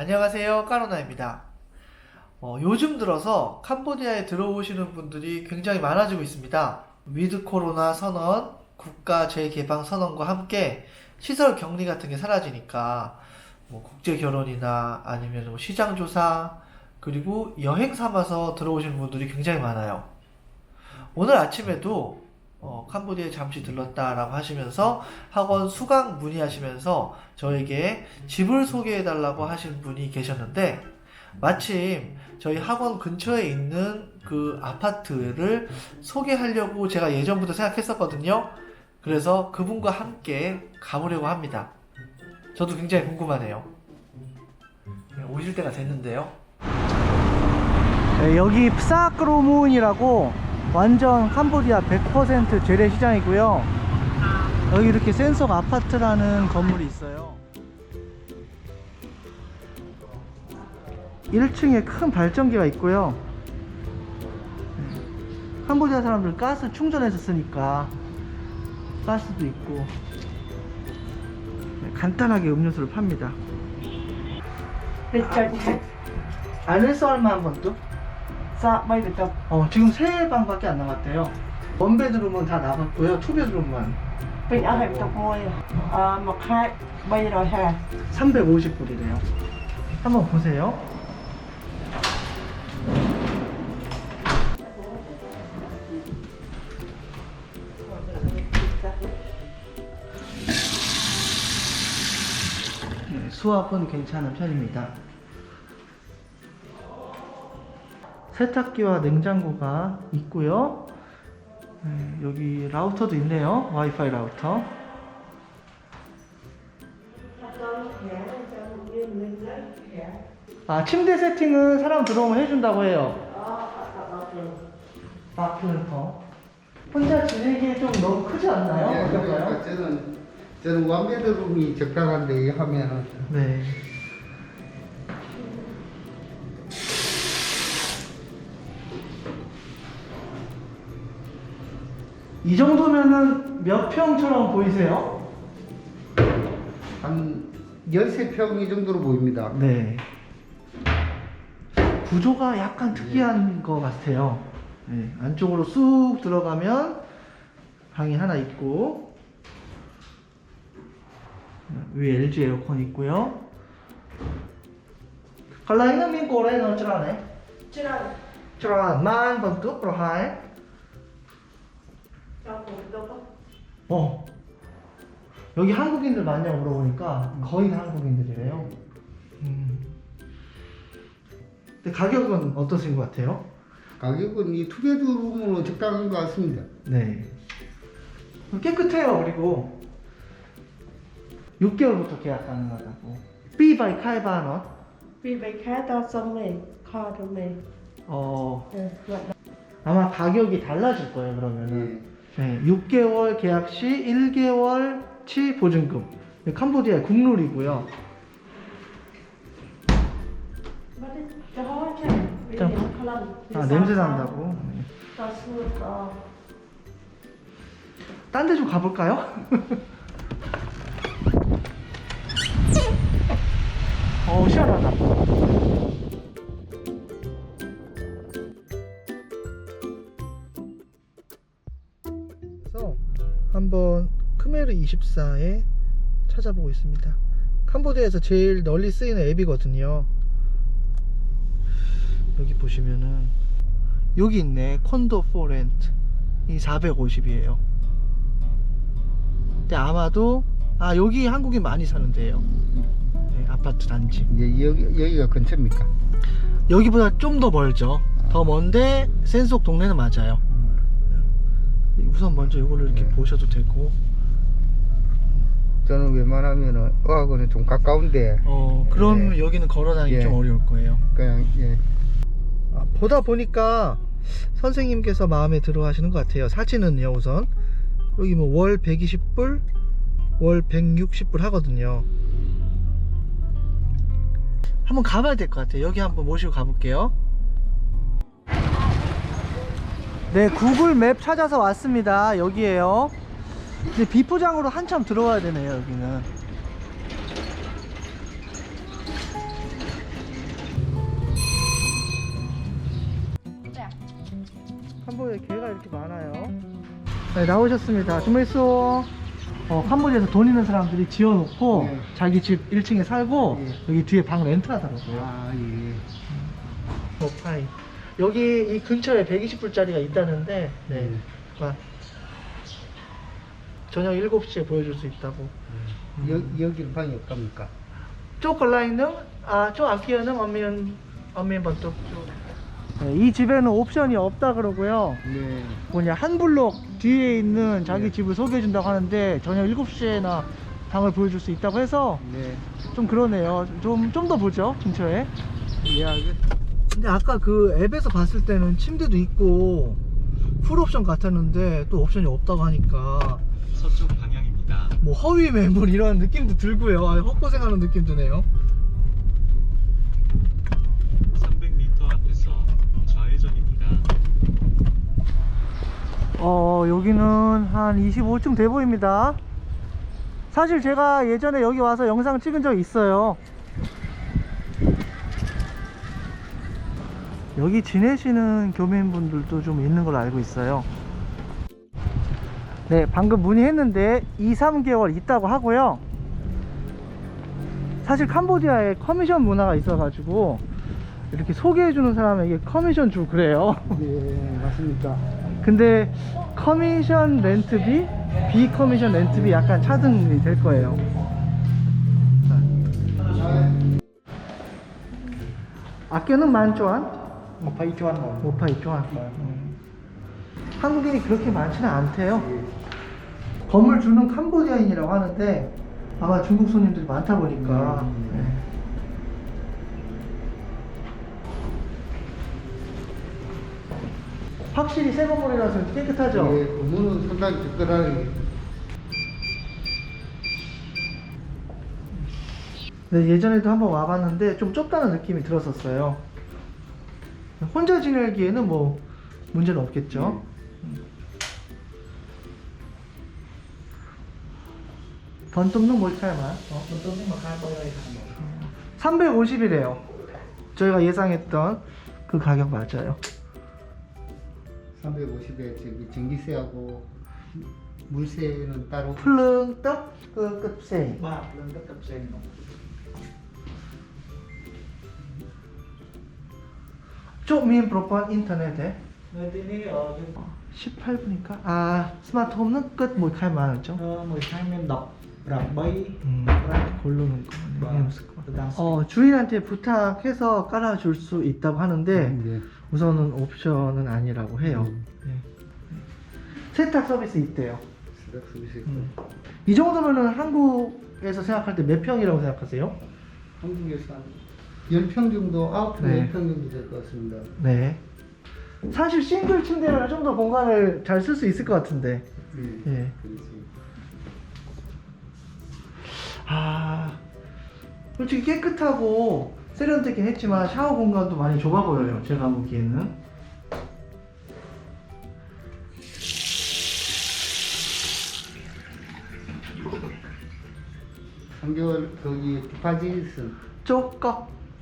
안녕하세요. 까로나입니다. 어, 요즘 들어서 캄보디아에 들어오시는 분들이 굉장히 많아지고 있습니다. 위드 코로나 선언, 국가 재개방 선언과 함께 시설 격리 같은 게 사라지니까 뭐 국제 결혼이나 아니면 뭐 시장 조사 그리고 여행 삼아서 들어오시는 분들이 굉장히 많아요. 오늘 아침에도 어, 캄보디아에 잠시 들렀다라고 하시면서 학원 수강 문의하시면서 저에게 집을 소개해 달라고 하신 분이 계셨는데 마침 저희 학원 근처에 있는 그 아파트를 소개하려고 제가 예전부터 생각했었거든요. 그래서 그분과 함께 가보려고 합니다. 저도 굉장히 궁금하네요. 네, 오실 때가 됐는데요. 네, 여기 프사크로문이라고 완전 캄보디아 100% 재래시장이고요. 여기 이렇게 센속 아파트라는 건물이 있어요. 1층에 큰 발전기가 있고요. 네, 캄보디아 사람들 가스 충전해서 쓰니까 가스도 있고 네, 간단하게 음료수를 팝니다. 안에서 얼마 한번 또? Dạ, bây giờ chụp 어, 지금 세 방밖에 안 남았대요. 원베드룸은 다 나갔고요. 투베드룸만 Bình ở hẹp chụp ngôi à, Một hai Bây rồi hè 350불이래요. 한번 보세요. 네, 수압은 괜찮은 편입니다. 세탁기와 냉장고가 있고요. 네, 여기 라우터도 있네요. 와이파이 라우터. 아 침대 세팅은 사람 들어오면 해준다고 해요. 마플터. 혼자 지내기에 좀 너무 크지 않나요? 예? 그러니까 저는 저는 원베드룸이 적당한데 하면은 네. 이 정도면은 몇 평처럼 보이세요? 한 13평 이 정도로 보입니다. 네. 구조가 약간 특이한 것 같아요. 네, 안쪽으로 쑥 들어가면 방이 하나 있고 위에 LG 에어컨 있고요. 칼라이는 민 꼬레 넣지라네. Chứ đâu 쩌라 만 번뚝 로하이. 어. 여기 한국인들 많냐고 물어보니까 거의 다 한국인들이래요. 음. 근데 가격은 어떠신 것 같아요? 가격은 이 투베드룸으로 적당한 것 같습니다. 네. 깨끗해요. 그리고 6개월부터 계약 가능하다고. 삐바이 카이바너. Vì vậy khá to xong mình Kho cho 어 Ừ, vậy đó 아마 가격이 달라질 거예요. 그러면은. 예. 네, 6개월 계약 시 1개월치 보증금. 네, 캄보디아의 국룰이고요. 아 냄새? 난다고. 네. Cho xưa cho 딴데 좀 가볼까요? 어 시원하다. 한번 크메르 24에 찾아보고 있습니다. 캄보디아에서 제일 널리 쓰이는 앱이거든요. 여기 보시면은 여기 있네 콘도 포렌트 이 450이에요. 근데 아마도 아 여기 한국인 많이 사는 데요. 네, 아파트 단지. 이제 여기 여기가 근처입니까? 여기보다 좀 더 멀죠. 더 먼데 센속 동네는 맞아요. 우선 먼저 이걸로 이렇게 네. 보셔도 되고. 저는 웬만하면은 어학원에 좀 가까운데 어 그럼 네. 여기는 걸어다니기 예. 좀 어려울 거예요. 그냥 예. 아, 보다 보니까 선생님께서 마음에 들어 하시는 것 같아요. 사진은요, 우선. 여기 뭐 월 120불, 월 160불 하거든요. 한번 가봐야 될 것 같아요. 여기 한번 모시고 가볼게요. 네 구글 맵 찾아서 왔습니다. 여기에요. 이제 비포장으로 한참 들어와야 되네요 여기는. 캄보디아 개가 이렇게 많아요? 네 나오셨습니다. 주무했어 어, 캄보디아에서 돈 있는 사람들이 지어놓고 네. 자기 집 1층에 살고 네. 여기 뒤에 방 렌트하더라고요. 아 예. 음. 어, 파이. 여기 이 근처에 120불짜리가 있다는데 네. 네. 와. 저녁 7시에 보여줄 수 있다고. 여, 여기는 방이 없답니까? lại nữa à chỗ 앞기에는 엄면 엄면 네, 이 집에는 옵션이 없다 그러고요 네. 뭐냐 한 블록 뒤에 있는 자기 네. 집을 소개해 준다고 하는데 저녁 7시에나 방을 보여줄 수 있다고 해서 네. 좀 그러네요 좀 좀 더 보죠 근처에 예, 알겠 근데 아까 그 앱에서 봤을 때는 침대도 있고 풀 옵션 같았는데 또 옵션이 없다고 하니까 서쪽 방향입니다. 뭐 허위 매물 이런 느낌도 들고요 아, 헛고생하는 느낌 드네요 300m 앞에서 좌회전입니다. 어 여기는 한 25층 돼 보입니다 사실 제가 예전에 여기 와서 영상 찍은 적 있어요 여기 지내시는 교민분들도 좀 있는 걸로 알고 있어요. 네 방금 문의했는데 2, 3개월 있다고 하고요. 사실 캄보디아에 커미션 문화가 있어 가지고 이렇게 소개해 주는 사람에게 커미션 주고 그래요. 네, 맞습니까? 근데 커미션 렌트비, 비커미션 렌트비 약간 차등이 될 거예요. 학교는 만조한, 뭐, 파이 좋았나? 모파 이조한. 한국인이 그렇게 많지는 않대요. 건물 주는 캄보디아인이라고 하는데 아마 중국 손님들이 많다 보니까. 음. 네. 확실히 새 건물이라서 깨끗하죠. 예, 그 문은 상당히 적절하게. 네, 예전에도 한번 와봤는데 좀 좁다는 느낌이 들었었어요. 혼자 지내기에는 뭐 문제는 없겠죠. 번뜩는 뭘 칼만? 어, 번뜩는 뭐칼 거야 350이래요. 저희가 예상했던 그 가격 맞아요. 350에 저기 전기세하고 물세는 따로. 플릉 떡 그. Ba lên cấp tập sen không? 쪽민 프로판 인터넷에 Nơi tí ní ở 18분이니까 아 스마트홈은 끝뭐 칼만 하죠. 12មាន10 8 음, 고르는 거. 뭐, 네, 어, 주인한테 부탁해서 깔아줄 수 있다고 하는데 네. 우선은 옵션은 아니라고 해요. 음. 네. 세탁 서비스 있대요. 스낵 서비스. 음. 이 정도면은 한국에서 생각할 때 몇 평이라고 생각하세요? 한국에서 한 10평 정도, 9평, 네. 10평 정도 될 것 같습니다. 네. 사실 싱글 침대면 좀 더 공간을 잘 쓸 수 있을 것 같은데. 예. 예. 아, 솔직히 깨끗하고 세련되긴 했지만 샤워 공간도 많이 좁아 보여요. 제가 보기에는. 3개월 거기 디파짓은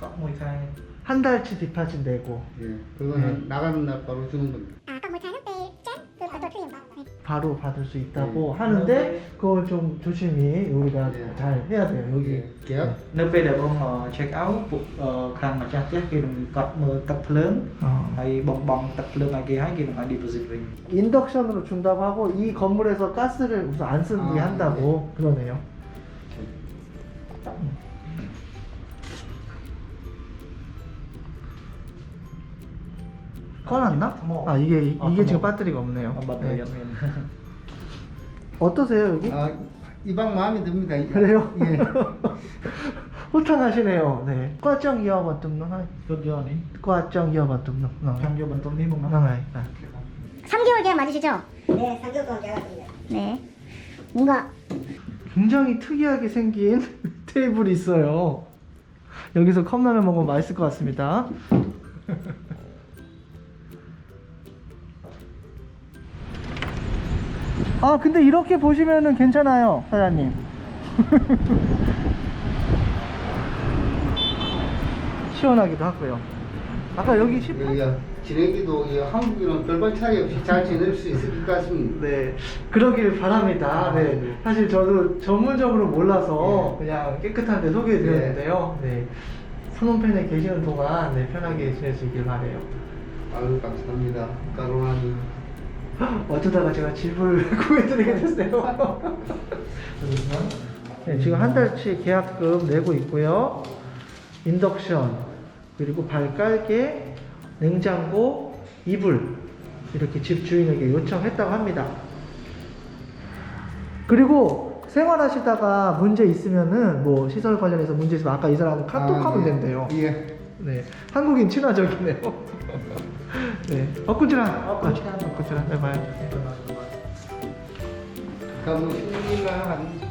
쪼꺽 Cọc 10 khai 한 달치 디파짓 내고 예, 그거는 네. 나가는 날 바로 주는 겁니다. À, còn một tháng thì chết từ khỏi tội truy hiểm vâng. 바로 받을 수 있다고 네. 하는데 그걸 좀 조심히 우리가 네. 잘 해야 돼요. 여기 예, 계약នៅពេលដែលបងអឺ check out ពួកអឺខាងម្ចាស់ផ្ទះគេនឹងកត់មើលទឹកភ្លើង 어, ហើយបងបងទឹកភ្លើងឲ្យគេហើយគេនឹងឲ្យ deposit វិញ 인덕션으로 준다고 하고 이 건물에서 가스를 우선 안 쓰게 아, 한다고 그러네요. 꺼놨나? 뭐. 아 이게 이- 아, 지금 뭐. 배터리가 없네요. 아, 네. 어떠세요 여기? 아, 이 방 마음에 듭니다. 그래요? 예. 호탕하시네요. 네. 과정 이어봤 뜸는 하이. 여전히 과정 이어봤 뜸는. 네. 장교 반동님은 하이. 3개월 계약 맞으시죠? 네, 3개월 동안 계약했습니다. 네. 뭔가 굉장히 특이하게 생긴 테이블이 있어요. 여기서 컵라면 먹으면 맛있을 것 같습니다. 아, 근데 이렇게 보시면은 괜찮아요, 사장님. 시원하기도 하고요. 아까 여기 18. 여기가 이 한국이랑 별반 차이 없이 잘 지낼 수 있을 것 같습니다. 네, 그러길 바랍니다. 네, 네. 사실 저도 전문적으로 몰라서 그냥 깨끗한 데 소개해 드렸는데요. 네, 손원팬에 계시는 동안 네, 편하게 지낼 수 있길 바래요. 아유 감사합니다. 까로나니. 어쩌다가 제가 집을 구해드리게 됐어요. 네, 지금 한 달치 계약금 내고 있고요. 인덕션, 그리고 발깔개, 냉장고, 이불 이렇게 집 주인에게 요청했다고 합니다. 그리고 생활하시다가 문제 있으면은 뭐 시설 관련해서 문제 있으면 아까 이 사람은 카톡하면 아, 네. 된대요. 예. 네, 한국인 친화적이네요. 네, 엇구지란, 엇구지란, 엇구지란, 네, 봐요. 그럼 16일 날 한.